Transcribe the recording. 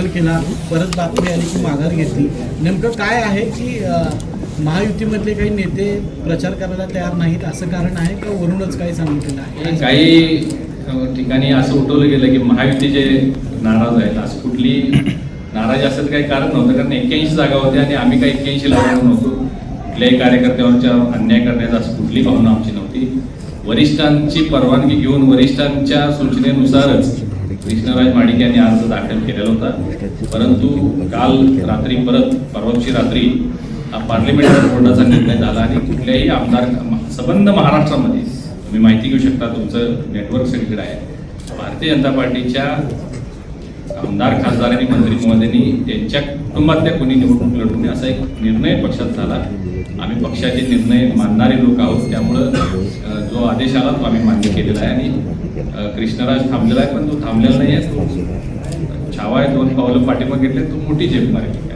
दाखल केला परत बातमी आली की माघार घेतली. नेमकं काय आहे की महायुतीमधले काही नेते प्रचार करायला तयार नाहीत असं कारण आहे का वरूनच काही सांगितलेलं आहे? काही ठिकाणी असं उठवलं गेलं की महायुतीचे नाराज आहेत असं कुठली नाराज असेल काही कारण नव्हतं. कारण एक्क्याऐंशी जागा होत्या आणि आम्ही काही एक्क्याऐंशी लागून नव्हतो. कुठल्याही कार्यकर्त्यांच्या अन्याय करण्याचा असं कुठली भावना आमची नव्हती. वरिष्ठांची परवानगी घेऊन वरिष्ठांच्या सूचनेनुसारच कृष्णराज माडिक यांनी अर्ज दाखल केलेला होता. परंतु काल रात्री परत परवाची रात्री पार्लिमेंटरी बोर्डाचा निर्णय झाला आणि कुठल्याही आमदार संबंध महाराष्ट्रामध्ये तुम्ही माहिती घेऊ शकता तुमचं नेटवर्क सगळीकडे आहे. भारतीय जनता पार्टीच्या आमदार खासदार आणि मंत्री महोदयांनी त्यांच्या कुटुंबातल्या कोणी निवडणूक लढवणे असा एक निर्णय पक्षात झाला. आम्ही पक्षाचे निर्णय मानणारे लोक आहोत. त्यामुळं जो आदेश आला तो आम्ही मान्य केलेला आहे आणि कृष्णराज थांबलेला आहे पण तो थांबलेला नाही आहे. तो छावा आहे दोन पावलं पाठिंबा घेतले तो मोठी झेप मारेल